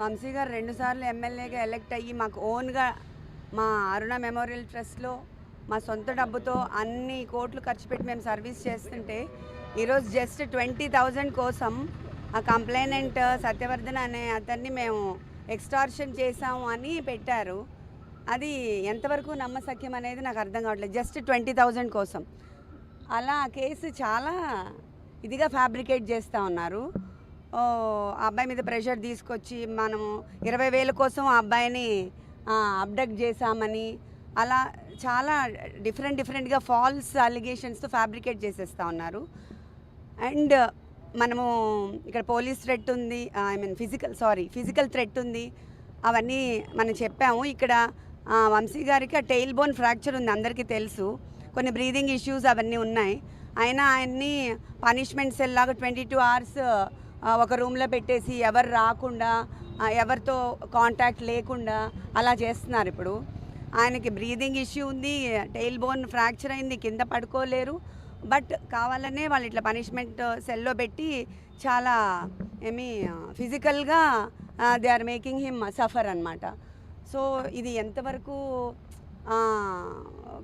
వంశీ గారు రెండుసార్లు ఎమ్మెల్యేగా ఎలెక్ట్ అయ్యి మాకు ఓన్గా మా అరుణ మెమోరియల్ ట్రస్ట్లో మా సొంత డబ్బుతో అన్ని కోట్లు ఖర్చు పెట్టి మేము సర్వీస్ చేస్తుంటే ఈరోజు జస్ట్ ట్వంటీ థౌజండ్ కోసం ఆ కంప్లైనెంట్ సత్యవర్ధన్ అనే అతన్ని మేము ఎక్స్టార్షన్ చేసాము అని పెట్టారు. అది ఎంతవరకు నమ్మసక్యం అనేది నాకు అర్థం కావట్లేదు. జస్ట్ ట్వంటీ థౌజండ్ కోసం. అలా ఆ కేసు చాలా ఇదిగా ఫ్యాబ్రికేట్ చేస్తూ ఉన్నారు. అబ్బాయి మీద ప్రెషర్ తీసుకొచ్చి మనము ఇరవై వేల కోసం ఆ అబ్బాయిని అబ్డక్ట్ చేశామని అలా చాలా డిఫరెంట్ డిఫరెంట్గా ఫాల్స్ అలిగేషన్స్తో ఫ్యాబ్రికేట్ చేసేస్తూ ఉన్నారు. అండ్ మనము ఇక్కడ పోలీస్ థ్రెట్ ఉంది I mean physical sorry physical threat ఉంది. అవన్నీ మనం చెప్పాము. ఇక్కడ వంశీ గారికి ఆ టెయిల్ బోన్ ఫ్రాక్చర్ ఉంది అందరికీ తెలుసు. కొన్ని బ్రీదింగ్ ఇష్యూస్ అవన్నీ ఉన్నాయి. అయినా ఆయన్ని పనిష్మెంట్ సెల్ లాగా ట్వంటీ టూ అవర్స్ ఒక రూమ్లో పెట్టేసి ఎవరు రాకుండా ఎవరితో కాంటాక్ట్ లేకుండా అలా చేస్తున్నారు ఇప్పుడు. ఆయనకి బ్రీదింగ్ ఇష్యూ ఉంది టెయిల్ బోన్ ఫ్రాక్చర్ అయింది కింద పడుకోలేరు. బట్ కావాలనే వాళ్ళు ఇట్లా పనిష్మెంట్ సెల్లో పెట్టి చాలా ఏమి ఫిజికల్గా they are making him suffer అనమాట సో ఇది ఎంతవరకు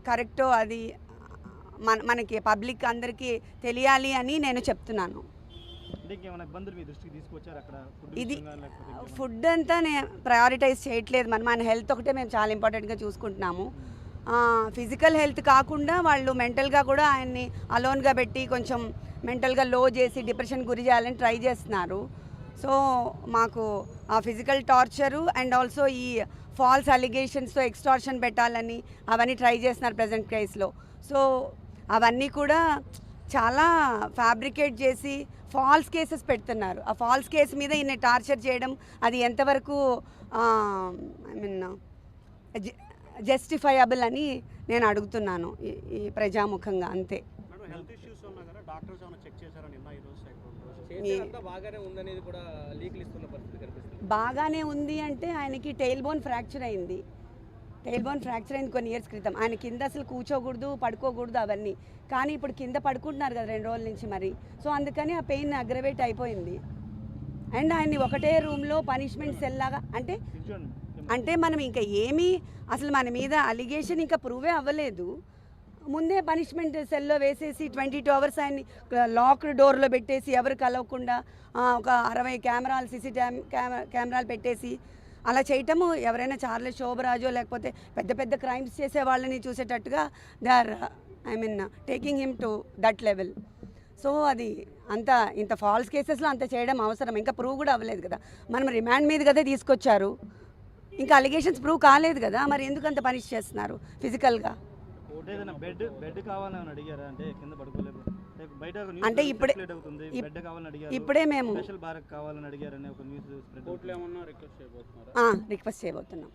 కరెక్టో అది మన మనకి పబ్లిక్ అందరికీ తెలియాలి అని నేను చెప్తున్నాను. ఇది? ఫుడ్ అంతా నేను ప్రయారిటైజ్ చేయట్లేదు. మన మన హెల్త్ ఒకటే మేము చాలా ఇంపార్టెంట్గా చూసుకుంటున్నాము. ఫిజికల్ హెల్త్ కాకుండా వాళ్ళు మెంటల్గా కూడా ఆయన్ని అలోన్గా పెట్టి కొంచెం మెంటల్గా లో చేసి డిప్రెషన్ గురి చేయాలని ట్రై చేస్తున్నారు. సో మాకు ఆ ఫిజికల్ టార్చరు అండ్ ఆల్సో ఈ ఫాల్స్ అలిగేషన్స్తో ఎక్స్టార్షన్ పెట్టాలని అవన్నీ ట్రై చేస్తున్నారు ప్రజెంట్ కేసులో సో అవన్నీ కూడా చాలా ఫ్యాబ్రికేట్ చేసి ఫాల్స్ కేసెస్ పెడుతున్నారు. ఆ ఫాల్స్ కేసు మీద ఈయన టార్చర్ చేయడం అది ఎంతవరకు ఐ మీన్ జస్టిఫైయబుల్ అని నేను అడుగుతున్నాను ఈ- ఈ ప్రజాముఖంగా అంతే. మేడం హెల్త్ ఇష్యూస్ ఉన్నా కదా డాక్టర్స్ ఏమైనా చెక్ చేశారని నిన్న ఈ రోజు సైకిల్ చేసేదంతా బాగానే ఉందనేది కూడా లీకులు ఇస్తున్న పరిస్థితి కనిపిస్తుంది. బాగానే ఉంది అంటే ఆయనకి టెయిల్ బోన్ ఫ్రాక్చర్ అయింది. టెయిల్ బోన్ ఫ్రాక్చర్ అయింది కొన్ని ఇయర్స్ క్రితం. ఆయన కింద అసలు కూర్చోకూడదు పడుకోకూడదు అవన్నీ. కానీ ఇప్పుడు కింద పడుకుంటున్నారు కదా రెండు రోజుల నుంచి మరి. సో అందుకని ఆ పెయిన్ అగ్రవేట్ అయిపోయింది. అండ్ ఆయన్ని ఒకటే రూమ్లో పనిష్మెంట్ సెల్ లాగా అంటే అంటే మనం ఇంకా ఏమీ అసలు మన మీద అలిగేషన్ ఇంకా ప్రూవే అవ్వలేదు. ముందే పనిష్మెంట్ సెల్లో వేసేసి ట్వంటీ టూ అవర్స్ ఆయన్ని లాక్డ్ డోర్లో పెట్టేసి ఎవరు కలవకుండా ఒక అరవై కెమెరాలు సీసీ కెమెరాలు పెట్టేసి అలా చేయటము ఎవరైనా చార్లెస్ శోభరాజో లేకపోతే పెద్ద పెద్ద క్రైమ్స్ చేసే వాళ్ళని చూసేటట్టుగా they are I mean taking him to that level so అది అంత ఇంత ఫాల్స్ కేసెస్లో అంత చేయడం అవసరం. ఇంకా ప్రూవ్ కూడా అవ్వలేదు కదా. మనం రిమాండ్ మీద కదా తీసుకొచ్చారు. ఇంకా అలిగేషన్స్ ప్రూవ్ కాలేదు కదా. మరి ఎందుకు అంత పనిష్ చేస్తున్నారు? ఫిజికల్గా బెడ్ బెడ్ కావాలని అడిగారా? అంటే కింద పడుకోలేదు. అంటే ఇప్పుడే- circulate అవుతుంది. ఇప్- బెడ్ కావాలని అడిగారు. ఇప్పుడే మేము స్పెషల్ బారక్ కావాలని అడిగారని ఒక న్యూస్ స్ప్రెడ్ కోర్టులో ఏమన్నా రిక్వెస్ట్ చేయబోతున్నాం.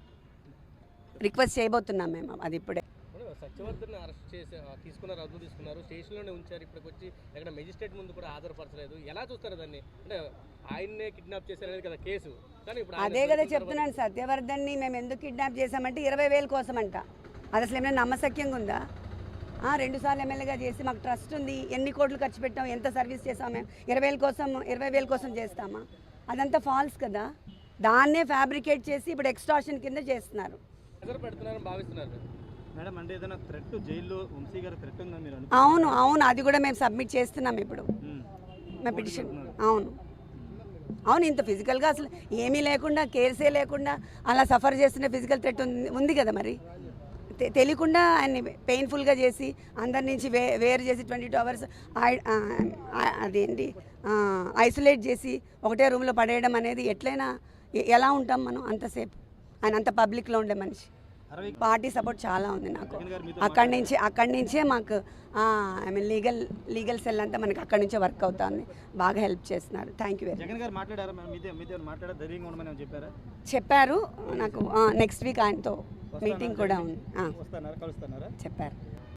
రిక్వెస్ట్ చేయబోతున్నాం మేము అది ఇప్పుడే. సత్యవర్ధన్ అరెస్ట్ చేసి తీసుకున్నారు అదుపు తీసుకున్నారు. స్టేషన్లోనే ఉంచారు ఇప్పటికి వచ్చి. ఎక్కడ మెజిస్ట్రేట్ ముందు కూడా హాజరుపరచలేదు. ఎలా చూస్తారు దాన్ని? అంటే ఆయన్నే కిడ్నాప్ చేశారనేది కదా కేసు. కానీ ఇప్పుడు అదే కదా చెప్తున్నాను సత్యవర్ధన్ని మేము ఎందుకు కిడ్నాప్ చేశామంటే ఇరవై వేల కోసం అంట అది అసలు ఏమైనా నమ్మశక్యంగా ఉందా? ఆ, రెండు సార్లు ఎమ్మెల్యేగా చేసి మాకు ట్రస్ట్ ఉంది. ఎన్ని కోట్లు ఖర్చు పెట్టాం ఎంత సర్వీస్ చేసాం మేము. ఇరవై వేల కోసం ఇరవై వేల కోసం చేస్తామా? అదంతా ఫాల్స్ కదా. దాన్నే ఫ్యాబ్రికేట్ చేసి ఇప్పుడు ఎక్స్టార్షన్ కింద చేస్తున్నారు. అవును అవును. అది కూడా మేము సబ్మిట్ చేస్తున్నాం ఇప్పుడు. మా పిటిషన్ అవును. అవును ఇంత ఫిజికల్గా అసలు ఏమీ లేకుండా కేర్సే లేకుండా అలా సఫర్ చేస్తున్న ఫిజికల్ థ్రెట్ ఉంది ఉంది కదా మరి. తెలియకుండా ఆయన్ని పెయిన్ఫుల్గా చేసి అందరి నుంచి వే వేరు చేసి ట్వంటీ టూ అవర్స్ అదేంటి ఐసోలేట్ చేసి ఒకటే రూమ్లో పడేయడం అనేది ఎట్లయినా ఎలా ఉంటాం మనం అంతసేపు? ఆయన అంత పబ్లిక్లో ఉండే మనిషి. పార్టీ సపోర్ట్ చాలా ఉంది నాకు. అక్కడి నుంచి అక్కడి నుంచే మాకు I mean legal legal cell అంతా మనకి అక్కడి నుంచే వర్క్ అవుతుంది. బాగా హెల్ప్ చేస్తున్నారు. థ్యాంక్ యూ వెరీ చెప్పారా? చెప్పారు. నాకు నెక్స్ట్ వీక్ ఆయనతో మీటింగ్ కూడా ఉంది. చెప్పారు.